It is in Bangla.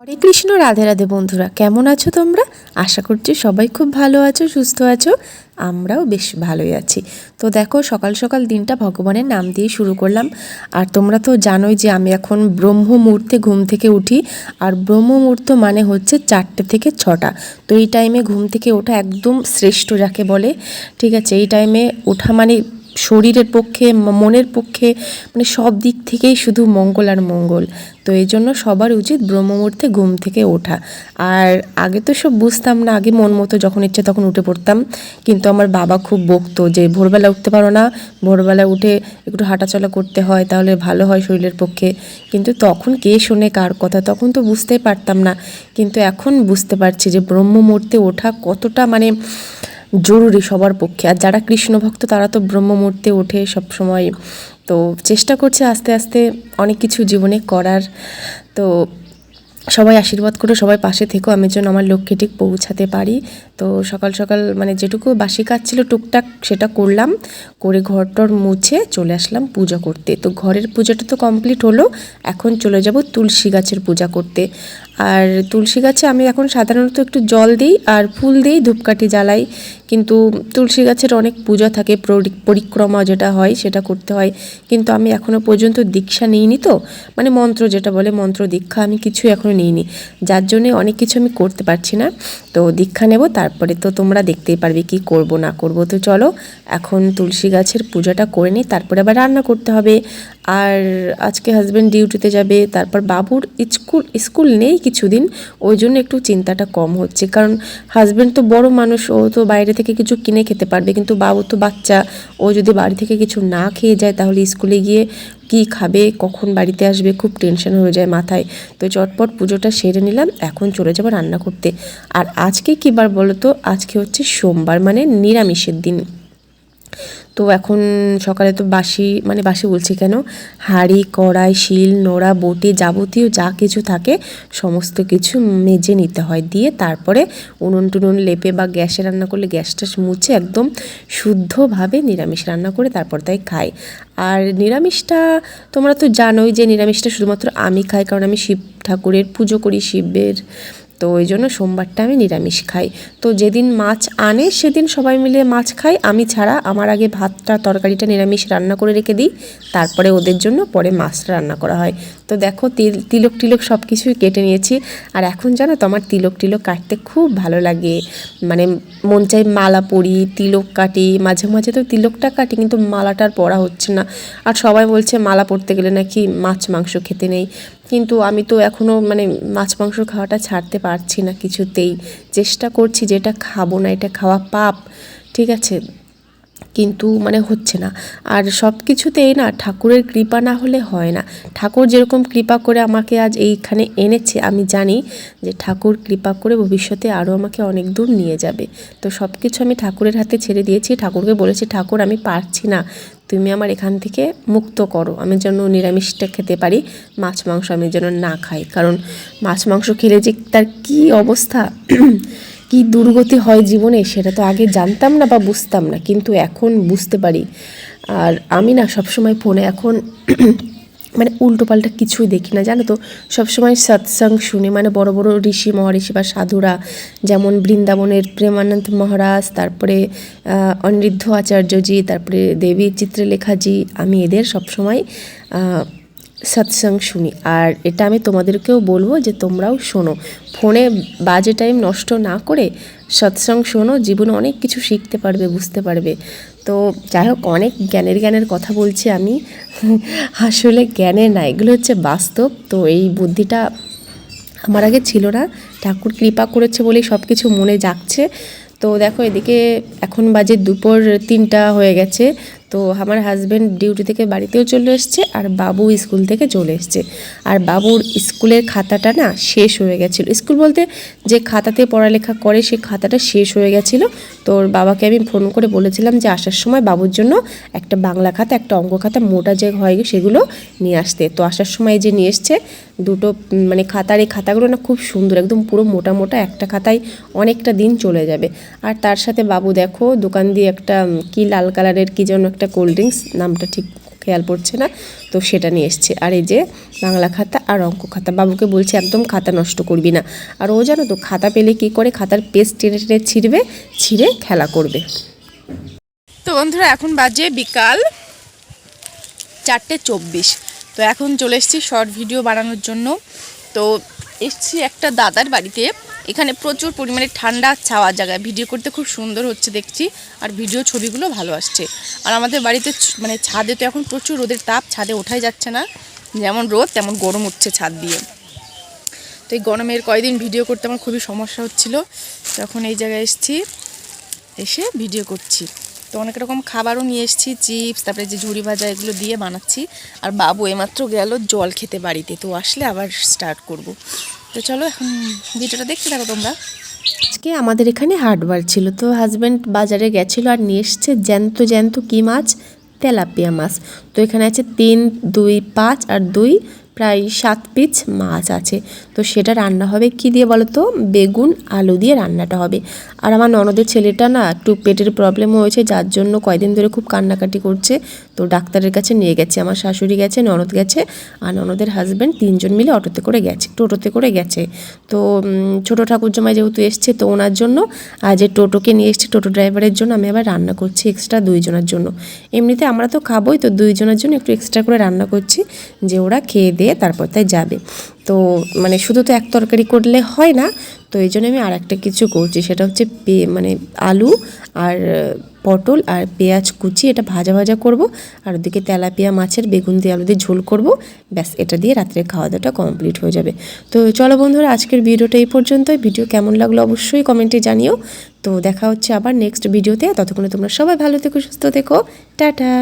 হরে কৃষ্ণ, রাধে রাধে বন্ধুরা, কেমন আছো তোমরা? আশা করছি সবাই খুব ভালো আছো, সুস্থ আছো, আমরাও বেশ ভালোই আছি। তো দেখো, সকাল সকাল দিনটা ভগবানের নাম দিয়ে শুরু করলাম। আর তোমরা তো জানোই যে আমি এখন ব্রহ্ম মুহূর্তে ঘুম থেকে উঠি, আর ব্রহ্ম মুহূর্ত মানে হচ্ছে চারটে থেকে ছটা। তো এই টাইমে ঘুম থেকে ওঠা একদম শ্রেষ্ঠ যাকে বলে, ঠিক আছে? এই টাইমে ওঠা মানে শরীরের পক্ষে মনের পক্ষে মানে সব দিক থেকেই শুধু মঙ্গল আর মঙ্গল। তো এই জন্য সবার উচিত ব্রহ্মমুহূর্তে ঘুম থেকে ওঠা। আর আগে তো সব বুঝতাম না, আগে মন মতো যখন ইচ্ছে তখন উঠে পড়তাম। কিন্তু আমার বাবা খুব বকতো যে, ভোরবেলা উঠতে পারো না, ভোরবেলা উঠে একটু হাঁটাচলা করতে হয়, তাহলে ভালো হয় শরীরের পক্ষে। কিন্তু তখন কে শোনে কার কথা, তখন তো বুঝতেই পারতাম না। কিন্তু এখন বুঝতে পারছি যে ব্রহ্ম মুহূর্তে ওঠা কতটা মানে জরুরি সবার পক্ষে। আর যারা কৃষ্ণ ভক্ত তারা তো ব্রহ্মমূর্তে ওঠে সব সময় তো চেষ্টা করছে আস্তে আস্তে অনেক কিছু জীবনে করার। তো সবাই আশীর্বাদ করে, সবাই পাশে থেকো, আমি যেন আমার লক্ষ্যে ঠিক পৌঁছাতে পারি। তো সকাল সকাল মানে যেটুকু বাসি কাজ ছিল টুকটাক সেটা করলাম, করে ঘরটর মুছে চলে আসলাম পূজা করতে। তো ঘরের পূজাটা তো কমপ্লিট হলো, এখন চলে যাব তুলসী গাছের পূজা করতে। আর তুলসী গাছে আমি এখন সাধারণত একটু জল দিই আর ফুল দিই, ধূপকাঠি জ্বালাই। কিন্তু তুলসী গাছের অনেক পূজা থাকে পরিক্রমা যেটা হয় সেটা করতে হয়। কিন্তু আমি এখনও পর্যন্ত দীক্ষা নিইনি তো মানে মন্ত্র যেটা বলে মন্ত্র দীক্ষা আমি কিছু এখনও নিইনি। যার জন্য অনেক কিছু আমি করতে পারছি না। তো দীক্ষা নেব, তারপরে তো তোমরা দেখতেই পারবে কি করব, না করব। তো চলো, এখন তুলসী গাছের পূজাটা করে নিই, তারপরে আবার রান্না করতে হবে। আর আজকে হাজব্যান্ড ডিউটিতে যাবে, তারপর বাবুর স্কুল স্কুল নেই কিছুদিন, ওই জন্য একটু চিন্তাটা কম হচ্ছে। কারণ হাজব্যান্ড তো বড় মানুষ, ও তো বাইরে থেকে কিছু কিনে খেতে পারবে, কিন্তু বাবু তো বাচ্চা, ও যদি বাড়ি থেকে কিছু না খেয়ে যায়, তাহলে স্কুলে গিয়ে কি খাবে, কখন বাড়িতে আসবে, খুব টেনশন হয়ে যায় মাথায়। তো চটপট পুজোটা সেরে নিলাম, এখন চলে যাব রান্না করতে। আর আজকে কী বার বলো তো আজকে হচ্ছে সোমবার মানে নিরামিষের দিন। তো এখন সকালে তো বাসি মানে বাসি বলছি কেন? হাঁড়ি, কড়াই, শিল, নোড়া, বটি যাবতীয় যা কিছু থাকে সমস্ত কিছু মেজে নিতে হয়। দিয়ে তারপরে উনুন টুনুন লেপে বা গ্যাসে রান্না করলে গ্যাসটা মুছে একদম শুদ্ধভাবে নিরামিষ রান্না করে তারপর তাই খাই। আর নিরামিষটা তোমরা তো জানোই যে নিরামিষটা শুধুমাত্র আমি খাই, কারণ আমি শিব ঠাকুরের পুজো করি, শিবের তো ওই জন্য সোমবারটা আমি নিরামিষ খাই। তো যেদিন মাছ আনে, সেদিন সবাই মিলে মাছ খাই। আমি ছাড়া আমার আগে ভাতটা, তরকারিটা নিরামিষ রান্না করে রেখে দিই। তারপরে ওদের জন্য পরে মাছটা রান্না করা হয়। তো দেখো, তিল, তিলক টিলক সব কিছুই কেটে নিয়েছি। আর এখন জানো তো, আমার তিলক টিলক কাটতে খুব ভালো লাগে। মানে মন চাই মালা পরি, তিলক কাটি, মাঝে মাঝে তো তিলকটা কাটি, কিন্তু মালাটা আর পরা হচ্ছে না। আর সবাই বলছে মালা পরতে গেলে নাকি মাছ মাংস খেতে নেই। কিন্তু আমি তো এখনও মানে মাছ, মাংস খাওয়াটা ছাড়তে পারছি না কিছুতেই। চেষ্টা করছি যে এটা খাব না, এটা খাওয়া পাপ, ঠিক আছে? কিন্তু মানে হচ্ছে না। আর সব কিছুতেই না ঠাকুরের কৃপা না হলে হয় না। ঠাকুর যেরকম কৃপা করে আমাকে আজ এইখানে এনেছে, আমি জানি যে ঠাকুর কৃপা করে ভবিষ্যতে আরও আমাকে অনেক দূর নিয়ে যাবে। তো সব কিছু আমি ঠাকুরের হাতে ছেড়ে দিয়েছি। ঠাকুরকে বলেছি, ঠাকুর, আমি পারছি না। তুমি আমার এখান থেকে মুক্ত করো। আমি যেন নিরামিষটা খেতে পারি, মাছ, মাংস আমি যেন না খাই। কারণ মাছ, মাংস খেলে যে তার কি অবস্থা? কি দুর্গতি হয় জীবনে সেটা তো আগে জানতাম না বা বুঝতাম না। কিন্তু এখন বুঝতে পারি। আর আমি না সবসময় ফোনে এখন মানে উল্টোপাল্টা কিছুই দেখি না। জানো তো? সবসময় সৎসঙ্গ শুনি। মানে বড় বড় ঋষি মহর্ষি বা সাধুরা, যেমন বৃন্দাবনের প্রেমানন্দ মহারাজ, তারপরে অনিরুদ্ধ আচার্যজি, তারপরে দেবী চিত্রলেখাজি, আমি এদের সবসময় সৎসঙ্গ শুনি আর এটা আমি তোমাদেরকেও বলব যে তোমরাও শোনো। ফোনে বাজে টাইম নষ্ট না করে সৎসঙ্গ শোনো, জীবনে অনেক কিছু শিখতে পারবে, বুঝতে পারবে। তো যাই হোক, অনেক জ্ঞানের জ্ঞানের কথা বলছি আমি। আসলে জ্ঞানের না, এগুলো হচ্ছে বাস্তব। তো এই বুদ্ধিটা আমার আগে ছিল না। ঠাকুর কৃপা করেছে বলেই সব কিছু মনে জাগছে। তো দেখো, এদিকে এখন বাজে দুপুর তিনটা হয়ে গেছে। তো আমার হাজব্যান্ড ডিউটি থেকে বাড়িতেও চলে এসছে আর বাবু স্কুল থেকে চলে এসছে। আর বাবুর স্কুলের খাতাটা না শেষ হয়ে গেছিল। স্কুল বলতে যে খাতাতে পড়ালেখা করে সেই খাতাটা শেষ হয়ে গেছিল। তো ওর বাবাকে আমি ফোন করে বলেছিলাম যে আসার সময় বাবুর জন্য একটা বাংলা খাতা, একটা অঙ্ক খাতা মোটা যে হয় সেগুলো নিয়ে আসতে। তো আসার সময় যে নিয়ে এসছে, দুটো মানে খাতার এই খাতাগুলো না খুব সুন্দর, একদম পুরো মোটা মোটা একটা খাতায় অনেকটা দিন চলে যাবে। আর তার সাথে বাবু দেখো দোকান দিয়ে একটা কি লাল কালারের কি যেন একটা কোল্ড ড্রিঙ্কস নামটা ঠিক খেয়াল পড়ছে না, তো সেটা নিয়ে এসছে। আর এই যে বাংলা খাতা আর অঙ্ক খাতা, বাবুকে বলছে, একদম খাতা নষ্ট করবি না। আর ও জানো তো, খাতা পেলে কি করে? খাতার পেস্ট টেনে টেনে ছিঁড়বে, ছিঁড়ে খেলা করবে। তো বন্ধুরা, এখন বাজে বিকাল চারটে চব্বিশ। তো এখন চলে এসেছি শর্ট ভিডিও বানানোর জন্য। তো এসছি একটা দাদার বাড়িতে। এখানে প্রচুর পরিমাণে ঠান্ডা ছাওয়া জায়গায় ভিডিও করতে খুব সুন্দর হচ্ছে দেখছি, আর ভিডিও ছবিগুলো ভালো আসছে। আর আমাদের বাড়িতে মানে ছাদে তো এখন প্রচুর রোদের তাপ, ছাদে ওঠাই যাচ্ছে না। যেমন রোদ, তেমন গরম উঠছে ছাদ দিয়ে। তো এই গরমের কয়দিন ভিডিও করতে আমার খুবই সমস্যা হচ্ছিল। তখন এই জায়গায় এসছি, এসে ভিডিও করছি। তো অনেক রকম খাবারও নিয়ে এসেছি, চিপস, তারপরে যে ঝুড়ি ভাজা এগুলো দিয়ে বানাচ্ছি। আর বাবু এমাত্র গেল জল খেতে বাড়িতে, তো আসলে আবার স্টার্ট করব। তো চলো এখন ভিডিওটা দেখতে থাকো তোমরা। আজকে আমাদের এখানে হাটবার ছিল, তো হাজব্যান্ড বাজারে গেছিল আর নিয়ে এসছে জ্যান্ত জ্যান্ত কী মাছ? তেলাপিয়া মাছ। তো এখানে আছে তিন, দুই, পাঁচ আর দুই প্রায় সাত পিস মাছ আছে। তো সেটা রান্না হবে কি দিয়ে বলো তো বেগুন, আলু দিয়ে রান্নাটা হবে। আর আমার ননদের ছেলেটা না একটু পেটের প্রবলেম হয়েছে, যার জন্য কয়দিন ধরে খুব কান্নাকাটি করছে। তো ডাক্তারের কাছে নিয়ে গেছে, আমার শাশুড়ি গেছে, ননদ গেছে। আর ননদের হাজব্যান্ড তিনজন মিলে অটোতে করে গেছে, টোটোতে করে গেছে। তো ছোটো ঠাকুর জামাই যেহেতু এসছে, তো ওনার জন্য, আর যে টোটোকে নিয়ে এসছে, টোটো ড্রাইভারের জন্য আমি আবার রান্না করছি এক্সট্রা দুইজনের জন্য। এমনিতে আমরা তো খাবোই, তো দুইজনের জন্য একটু এক্সট্রা করে রান্না করছি, যে ওরা খেয়ে দিয়ে তারপর তাই যাবে। তো মানে শুধু তো এক তরকারি করলে হয় না, তো এই জন্য আমি আর একটা কিছু করছি। সেটা হচ্ছে পে মানে আলু আর পটল আর পেঁয়াজ কুচি, এটা ভাজা ভাজা করব। আর ওদিকে তেলাপিয়া মাছের বেগুন দিয়ে আলু দিয়ে ঝোল করব। ব্যাস, এটা দিয়ে রাত্রে খাওয়া দাওয়াটা কমপ্লিট হয়ে যাবে। তো চলো বন্ধুরা, আজকের ভিডিওটা এই পর্যন্তই। ভিডিও কেমন লাগল অবশ্যই কমেন্টে জানিও। তো দেখা হচ্ছে আবার নেক্সট ভিডিওতে। ততক্ষণে তোমরা সবাই ভালো থেকো, সুস্থ থেকো। টাটা!